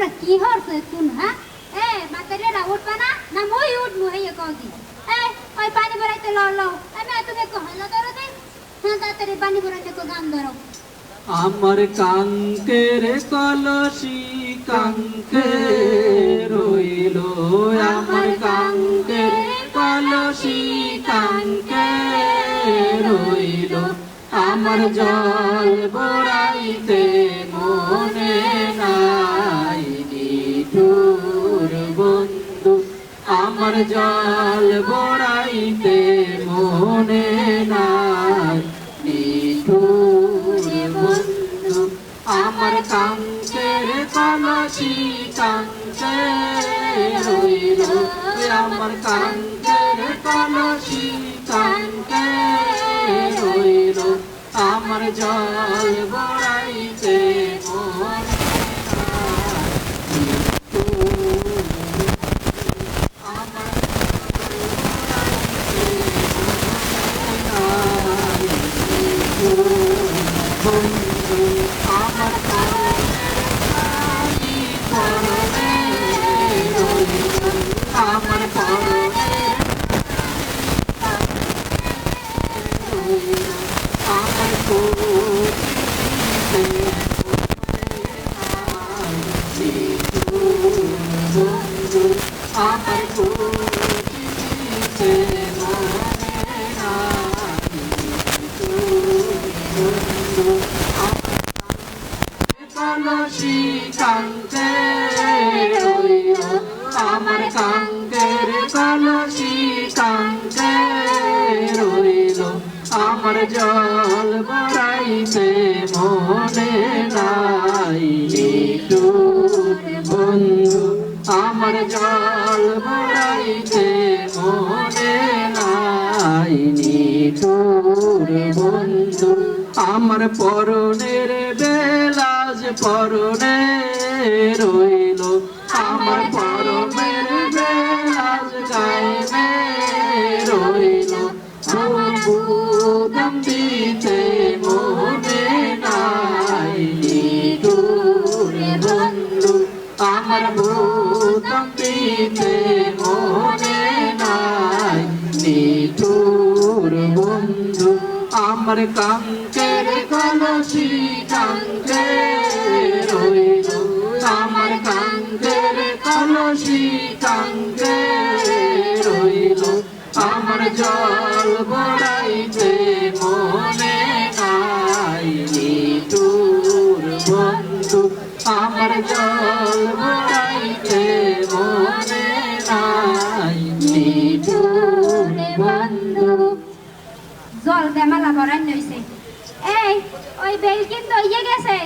তোমরা কি হরছো কোন হ্যাঁ? এ বাতারেরা উঠবা না না মই উঠবো হেয়ে কদি এ ওই পানি ভরাইতে ল ল। আমি তুমি কহলা ধরো দে। হ্যাঁ তাড়াতাড়ি পানি ভরাইতে কো গান ধরো আমার কাঙ্কের কলসি কাঙ্কে রইল আমার কাঙ্কের কলসি কাঙ্কে রইল। আমার জল বড়াইতে মনে আমার জল বড়াইতে মনে নাই। আমার কাঙ্কের কলসি কাঙ্কে রইল। আমার কাঙ্কের কলসি কাঙ্কে রইল। আমার জল বড়াইতে কান্তে আমার কাঙ্কের কলসি কাঙ্কে রইল আমার জল বড়াইতে মনে নাই বন্ধু আমার জল বড়াইতে মনে নাই নিঠুর বন্ধু আমার পরনের বেলাজ পরনে রইল। আমার পরনের বেলাজ গায়ে রইল বুদম দিতে মনে নাই। নিঠুর বন্ধু, আমার বুদম দিতে মনে নাই। নিঠুর বন্ধু, আমার কাঙ্কের কিন্তু ইয়ে গেছে।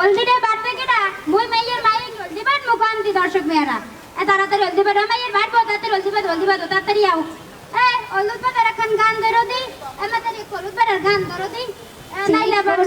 অলদিনে বাড়বে কেডা মুই মাইয়ের মাইয়ের জলদি বাট মুখান দি দর্শক মেয়েরা। এ তাড়াতাড়ি জলদি বাট মাইয়ের বাট বো তাড়াতাড়ি জলদি বাট জলদি বাট তাড়াতাড়ি আও। এ অলুদ বাটার এখন গান ধরো দি আমাদের কলুদ বাটার গান ধরো দি। এ, নাইলা বড়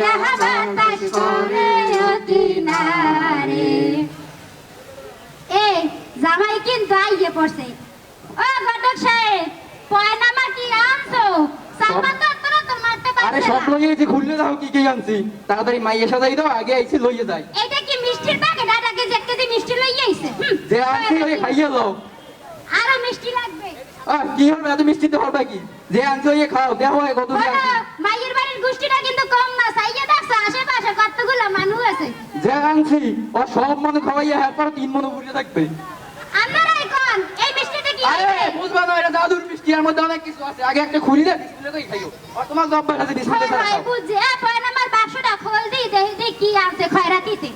বাতাস করে জামাই কিন্তু আইয়ে পড়ছে। ও ঘটক সাহেব পয়নামা কি আনছো? সালমান তোরা তো মারতে আরে সব লইয়ে গেছি খুললে দাও কি কি আনছি। তাড়াতাড়ি মাইয়ে সাজাই দাও আগে আইছি লইয়ে যাই। এটা কি মিষ্টির প্যাকেট আর যে কেজি মিষ্টি লইয়ে আইছে। যে আনছি ওই খাইয়ে লও আরও মিষ্টি লাগবে। আহ কি হবে? এত মিষ্টি তো হবে কি? যে আনছি ওই খাও। দেখো কত দিয়ে বলো, আনছি মাইয়ের বাড়ির গোষ্ঠীটা কিন্তু কম না। কতগুলো মানুষ আছে। যে আনছি ও সব মনে খাওয়াইয়া হ্যাঁ পর তিন মনে বুঝে থাকবে। আপনারা এখন এই মিষ্টিটা কি আরে বুঝবা না এটা দাদুর মিষ্টি এর মধ্যে অনেক কিছু আছে। আগে একটা খুলি দে বিসমিল্লাহ খাইও। আর তোমার জব্বা আছে বিসমিল্লাহ ভাই বুঝছে। এ পয়নামার বাক্সটা খোল দিই দেখি দেখি কি আছে খয়রাতিতে।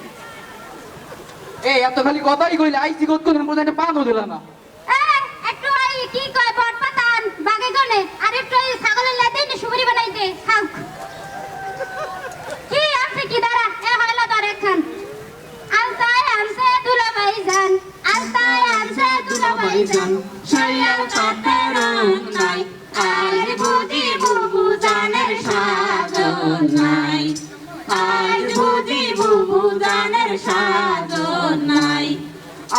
এই এত খালি কথাই কইলে আইছি কত কোন মধ্যে একটা পানও দিলা না। একটু কি কয় বট পাতান বাগে গনে আর একটু ছাগলের লেদে নি সুপুরি বানাই দে খাও কি আছে কি দাঁড়া এ হইল তোর একখান আলতায় আনছে ভাইজান আলতায় আনছে দুলা ভাইজান। সেই তাতে রং নাই আজ বুঝি বুবু জানের সাজন নাই। আজ বুঝি বুবু জানের সাজন নাই।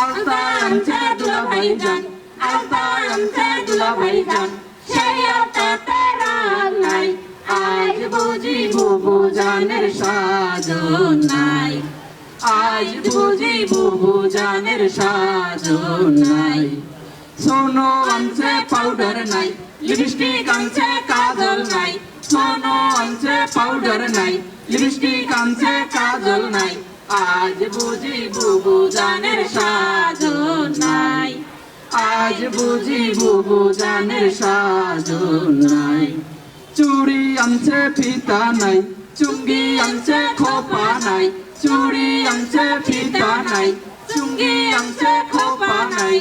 আলতা আনছে দুলা ভাইজান আলতা আনছে দুলা ভাইজান। সেই তাতে রং নাই আজ বুঝি বুবু জানের সাজন নাই। আজ বুঝি বুবু জানের সাজন নাই। সোনো আনছে পাউডার নাই লিপস্টিক আনছে কাজল নাই। সোনো আনছে পাউডার নাই লিপস্টিক আনছে কাজল নাই। আজ বুঝি বুবু জানের সাজন নাই। আজ বুঝি বুবু জানের সাজন নাই। চুড়ি আনছে ফিতা নাই, চুঙ্গি আনছে খোপা নাই। চুড়ি আনছে ফিতা নাই, চুঙ্গি আনছে খোপা নাই,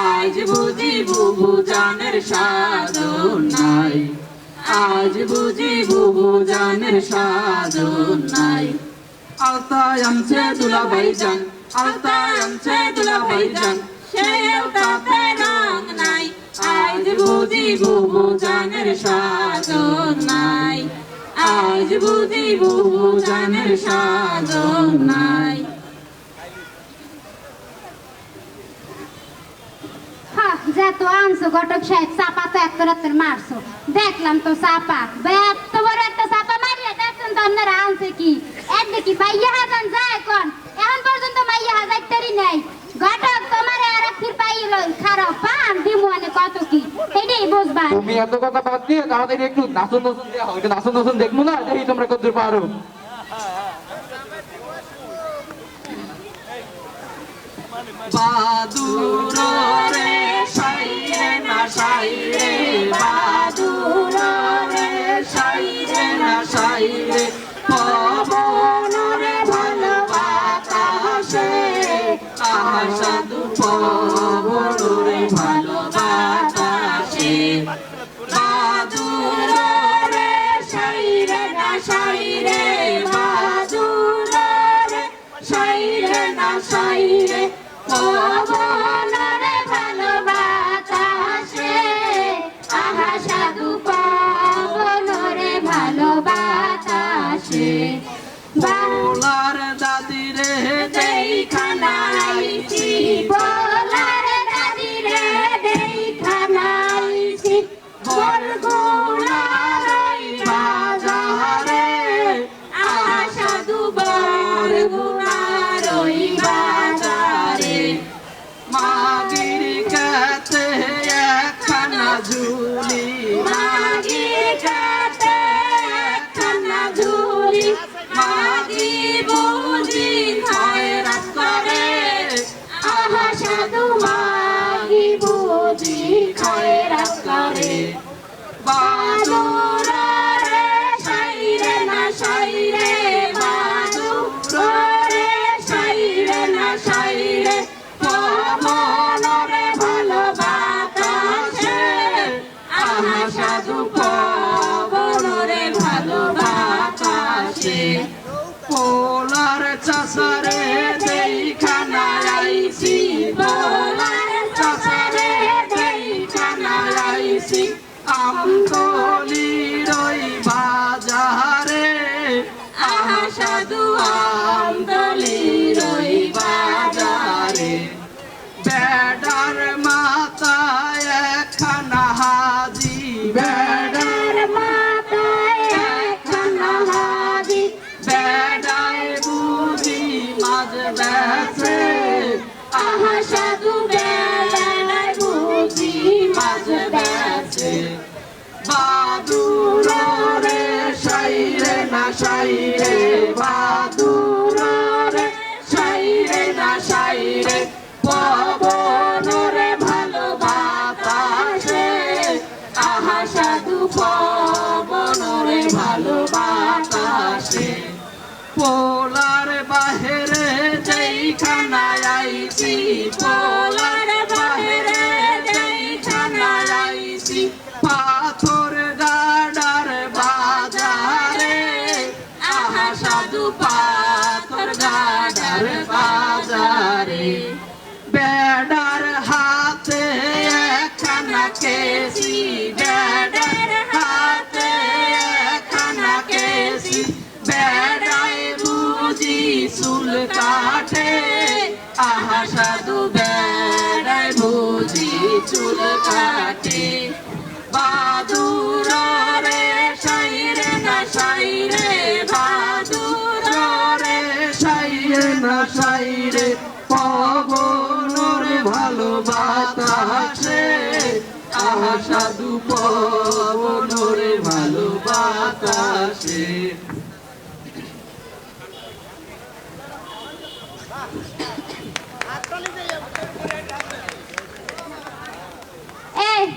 আজ বুঝি বুবু জানের সাধন নাই। আজ বুঝি বুবু জানের সাধন নাই। আলতায় আনছে দুলা ভাইজান আলতায় আনছে দুলা ভাইজান সেই আলতাতে রং নাই, আজ বুঝি বুবু জানের সাধন নাই। আজ বুঝি বুবু জানের সাধন নাই। যা তো আনছো, ঘটক মারছো। দেখলাম তো চাপা। একটা চাপা মারিয়া দেখছেন তো আপনারা আনছে কি? এক দেখি হাজান যায় কোন? এখন পর্যন্ত মাইয়া হাজাইতারি নাই। ঘটক তোমার আর ফির পাইল খারাপ পান দিমু মানে কত কি? এটাই বুঝবা তুমি এত কথা বাদ দিয়ে তাড়াতাড়ি একটু নাচন নাচন দেওয়া হয় নাচন নাচন দেখব না? দেখি তোমরা কত পারো বাদুর রে সাইরে না সাইরে বাদুর যেইখানায় আইছি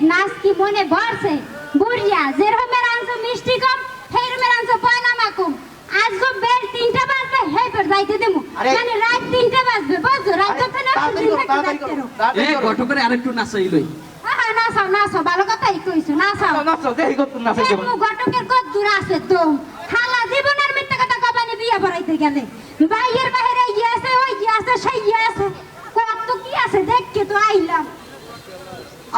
নাচ কি মনে ভরছে বুড়িয়া যে রকমের আনছো মিষ্টি কম সেই রকমের আনছো পয়নামা কম। আজ গো বেল তিনটা বাজবে হে পর যাইতে দেবো আরে। মানে রাত তিনটা বাজবে বুঝছ? রাত তো না করো, করো, তাড়াতাড়ি এ করো। ঘটকের আরেকটু নাচাই লই। আহা নাচাও নাচাও ভালো কথাই কইছো নাচাও। নাচো, নাচো, দেখি কত নাচে এই মু ঘটকের কত দূর আছে তো। খালা জীবনের মিথ্যা কথা কবানি বিয়ে পড়াইতে গেলে। বাইয়ের বাহিরে ইয়ে আছে ওই ইয়ে আছে সেই ইয়ে আছে কত কি আছে দেখকে তো আইলাম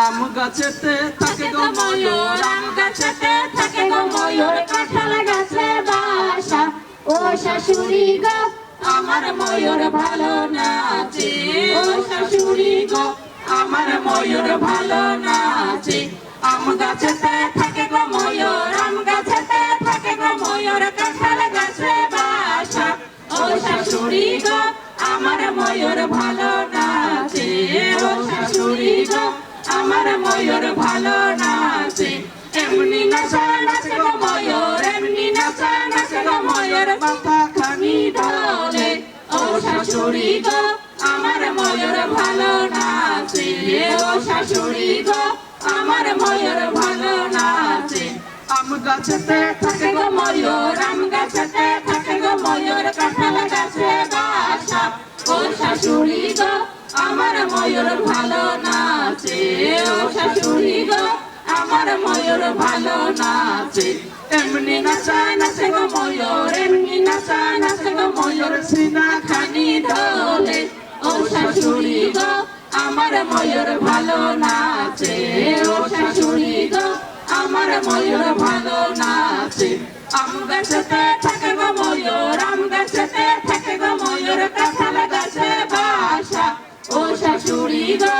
আম গাছেতে থাকে গো ময়ূর আম গাছেতে থাকে গো ময়ূর কাঁঠাল গাছে বাসা। ও শাশুড়ি গো আমার ময়ূর ভালো নাচে। ও শাশুড়ি গো আমার ময়ূর ভালো নাচে। আম গাছেতে থাকে গো ময়ূর আম গাছেতে থাকে গো ময়ূর কাঁঠাল গাছে বাসা। ও শাশুড়ি গো আমার ময়ূর ভালো আমার ময়ূর ভালো নাচে। এমনি নাচা, নাচে গো ময়ূর, এমনি নাচা, নাচে গো ময়ূর। মাথা খানি ঢলে ও শাশুড়ি গো, আমার ময়ূর ভালো নাচে। ও শাশুড়ি গো, আমার ময়ূর ভালো নাচে। আম গাছেতে থাকে গো ময়ূর, আম গাছেতে থাকে গো ময়ূর, কাঁঠাল গাছে বাসা। ও শাশুড়ি গো আমার ময়ূর ভালো নাচে। ও শাশুড়ি গো, আমার ময়ূর ভালো নাচে। এমনি নাচা নাচে গো ময়ূর, এমনি নাচা নাচে গো ময়ূর সিনা খানি ঢোলে। ও শাশুড়ি গো, আমার ময়ূর ভালো নাচে। ও শাশুড়ি গো, আমার ময়ূর ভালো নাচে। আম গাছেতে থাকে গো ময়ূর, আম গাছেতে থাকে গো ময়ূর, কাঁঠাল গাছে বাসা ও শাশুড়ি গো,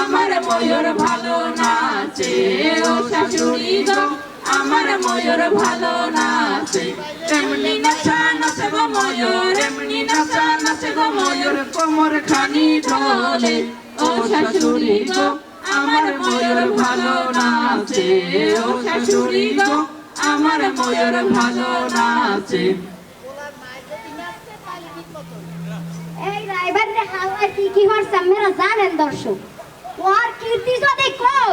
আমার ময়ূর ভালো নাচে। ও শাশুড়ি গো, আমার ময়ূর ভালো নাচে। এমনি নাচা নাচে গো ময়ূর এমনি নাচা নাচে গো ময়ূর কোমর খানি ঢোলে। ও শাশুড়ি গো, আমার ময়ূর ভালো নাচে। ও শাশুড়ি গো, আমার ময়ূর ভালো নাচে। এই রাইবার হাওয়া কি কি হরছে জানেন দর্শক। ওর কীর্তি যদি কই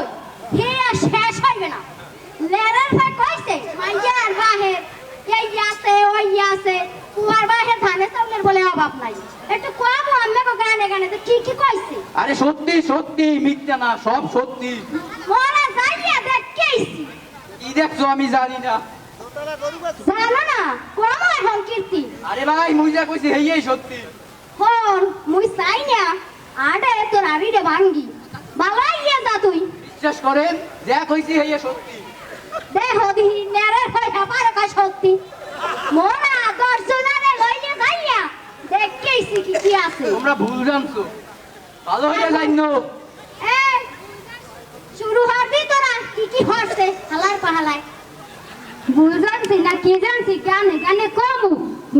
হে আর শেষ হইবে না। লেরার ভাই কইছে মাইয়ার বাহের। এই আছে ওই আছে। তোমার বাহের ধানে চাউলের বলে অভাব নাই। একটু কম আমি গো গানে গানে তো কি কি কইছে? আরে সত্যি সত্যি মিথ্যা না সব সত্যি। মোরা যাইয়া দেখকেইছি কি দেখছ আমি জানি না। জানো না কম এখন কীর্তি। আরে ভাই মুই যা কইছি হেই সত্যি। হন মুই চাই না। আডে তোর আড়িরে ভাঙ্গি। বালাই ইয়ে যা তুই। বিশ্বাস করেন যা কইছি হেই সত্যি। দেহ দিহি নেরে হয় আবার কা সত্যি। মোরা দর্শনারে লইয়ে যাইয়া দেখকেইছি কি কি আছে। তোমরা ভুল জানছো। ভালো হইয়া জানো এ শুরু হবি তোরা কি কি হচ্ছে হালার পাহালায়। ভুল জানছি না কি জানছি গানে গানে কমু।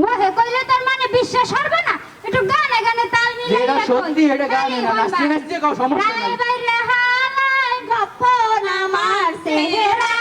মোহে কইলে তোর মানে বিশ্বাস হবে না। একটু গানে গানে তাল মিলাই দেখো। সত্যি এটা গানে না, নাচতে নাচতে গাও, সমস্যা নাই। বাইরে হালাই হালায় গপ্পনা মারছে, রায়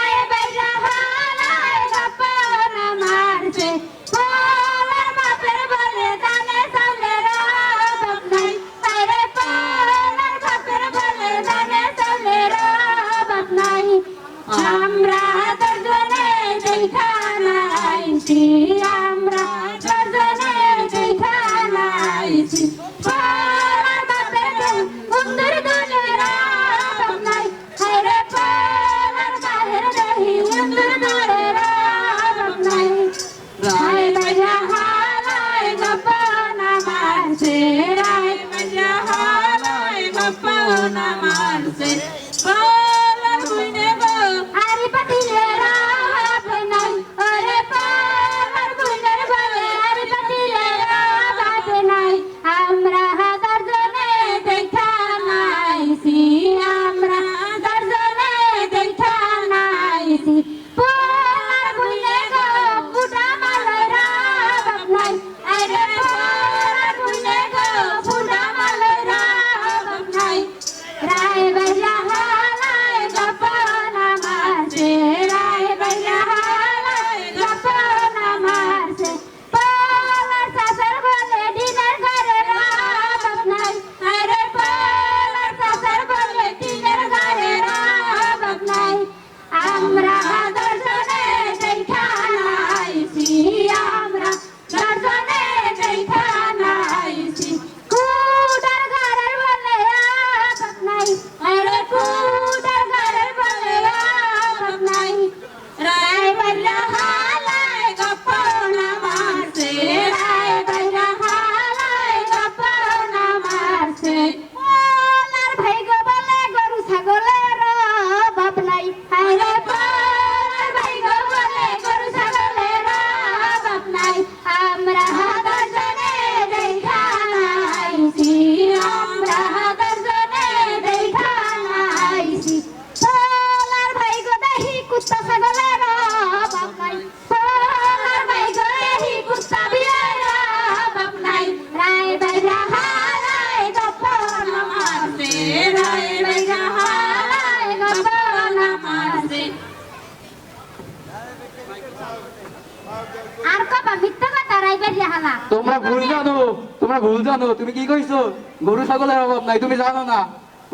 তোমরা ভুল জানো তোমরা ভুল জানো তুমি কি কইছো? গরু ছাগলের অভাব নাই তুমি জানো না।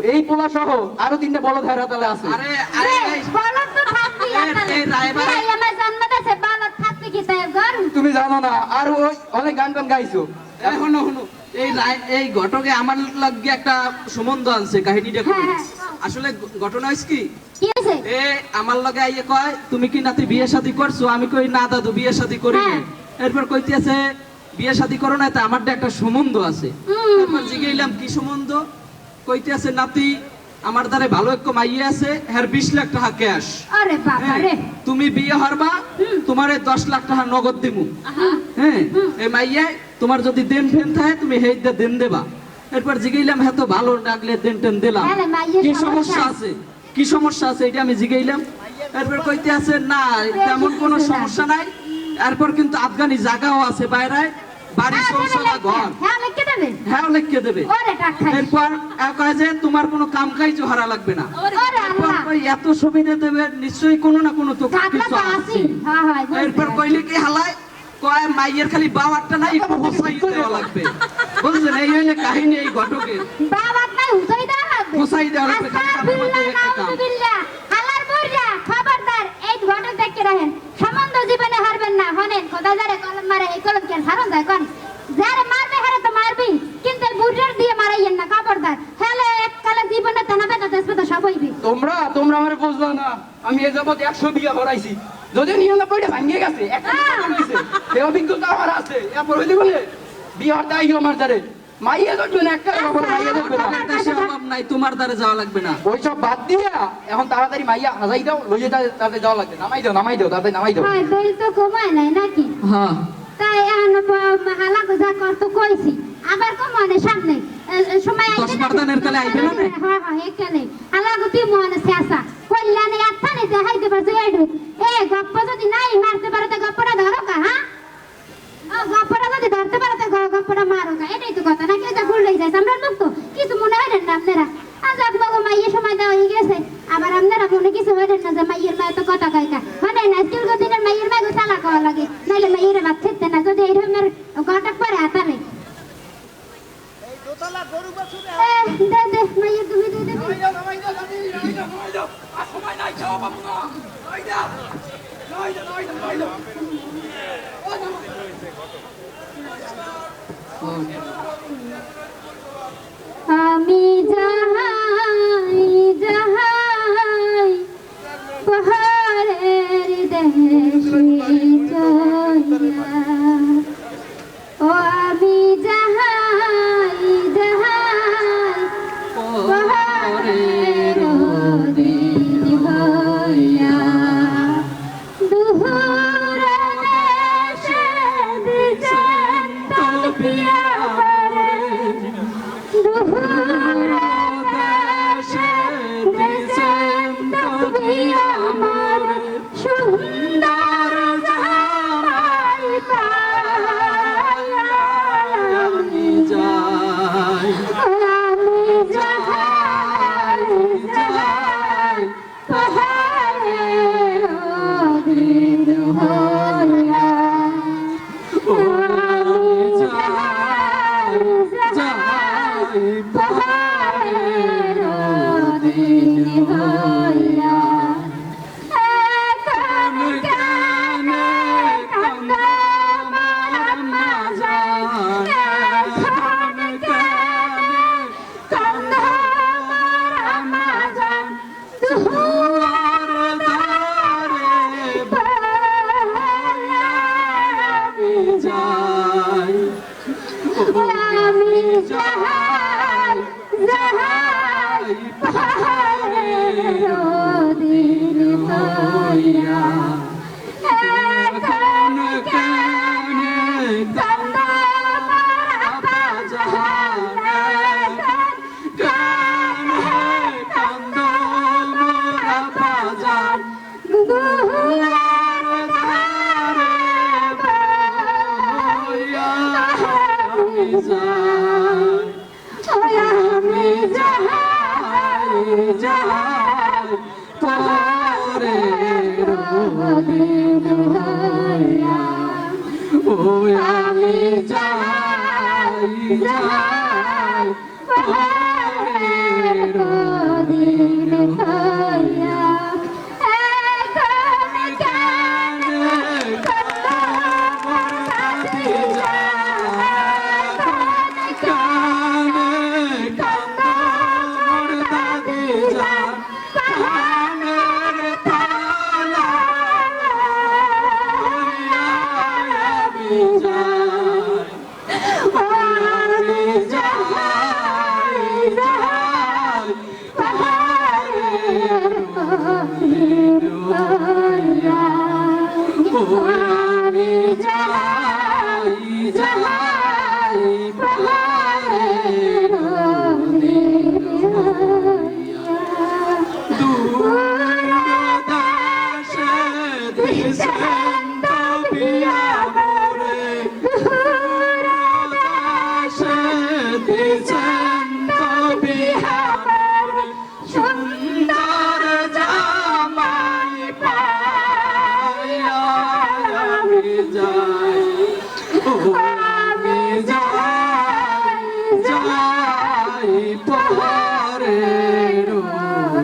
এই পোলা সহ আরও তিনটা বড় ধারা তালে আছে। আরে আরে বলদ তো থাকবি এই- এই রায়বাড়ি- এই আমার জন্ম দেশে বলদ থাকবি কি তাই গরু? তুমি জানো না আর ওই অনেক গান টান গাইছো। শুনো শুনো এই এই ঘটকে আমার লাগে একটা সম্বন্ধ আনছে কাহিনীটা হ্যাঁ, হ্যাঁ। আসলে ঘটনা হইছে কি? কি এ আমার লগে আইয়ে কয় তুমি কি নাতি বিয়ে শাদী করছ? আমি কই না দাদু বিয়ে শাদী করি হ্যাঁ। এরপর কইতেছে বিয়ে শাদী করো না তা আমার একটা সম্বন্ধ আছে। জিগাইলাম কি সম্বন্ধ কইতেছে নাতি আমার দ্বারে ভালো এক মাইয়ে আছে হ্যার বিশ লাখ টাকা ক্যাশ। আরে বাবা রে। তুমি বিয়ে হরবা তোমার দশ লাখ টাকা নগদ দিমু। হ্যাঁ এই মাইয়ে তোমার যদি দেন ফেন থাকে তুমি হেই দেন দেবা। এরপর জিগাইলাম হ্যাঁ তো ভালো লাগলে দেন টেন দিলাম। কি সমস্যা সমস্যা আছে। কি সমস্যা আছে? এটা আমি জিগাইলাম। এরপর কইতে আছে না তেমন কোনো সমস্যা নাই। এরপর কিন্তু আফগানি জায়গাও আছে বাইরে বাড়ি হ্যাঁ, দেবে সংসার ঘর। হ্যাঁ লিখে দেবে। হ্যাঁ এরপর কয় যে তোমার কোনো কাম কাজ হারা লাগবে না। এত সুবিধা দেবে নিশ্চয়ই কোনো না কোনো তো কিছু আছে। আসি হ্যাঁ এরপর কইলে কি হালায়? কয় মাইয়ের খালি বাবারটা নাই একটু হোসাই দেওয়া লাগবে। বুঝলেন? এই হইলে কাহিনী এই ঘটকের। বাবার নাই হুসাই দেওয়া লাগবে। হুঁসাই দেওয়া লাগবে, খালি কামের মধ্যে একটা কাম। আস্তাগফিরুল্লাহ, হালার বুড়া, খবরদার, এই ঘটক দেখতে রাখেন। সম্বন্ধ জীবনে হারবেন না, হনেন, খোদা যারে কলম মারে, এই কলম কি আর যায়, কন? যারে মারবে, হারে তো মারবি, কিন্তু বুড়ার দিয়ে মারাইয়েন না, খবরদার। হেলে এককালে জীবনে তেনা বেতা তেজপাতা সব হইবে। তোমরা তোমরা আমার বুঝলো না। আমি এ যাবত একশো বিয়া ভরাইছি। যদি নিরানব্বইটা ভাঙিয়ে গেছে একটা বিয়া হইছে, সে অভিজ্ঞতা আমার আছে। এরপর হইলে বলে বিয়ে হতে আমার দ্বারে। মাইয়া ধরবে না একটা কখনো মাইয়া ধরবে না। দেশে অভাব নাই তোমার দ্বারে যাওয়া লাগবে না। ওইসব বাদ দিয়া এখন তাড়াতাড়ি মাইয়া হাজাই দাও লইয়ে তাড়াতাড়ি যাওয়া লাগবে। নামাই দাও নামাই দাও তাড়াতাড়ি নামাই দাও। হয়, বেল তো কমায় নাই নাকি? হ্যাঁ। তাই এখন হালা গোজা করতে কইছি। আবার কমানে সামনে। এ, এ, দশ আইছে কালে আইবে না হ্যাঁ হ্যাঁ এখানে। হালা গতি মনে শেষা কল্যাণে আত্মানে দেখাইতে পারছে এডু গপ্প যদি নাই মারতে পারে তো গপ্পটা ধরো কা হ্যাঁ? গপ্পটা যদি ধরতে পারো এটাই তো কথা নাকি এটা ভুল লেগে যায়? আমরা লোক যাই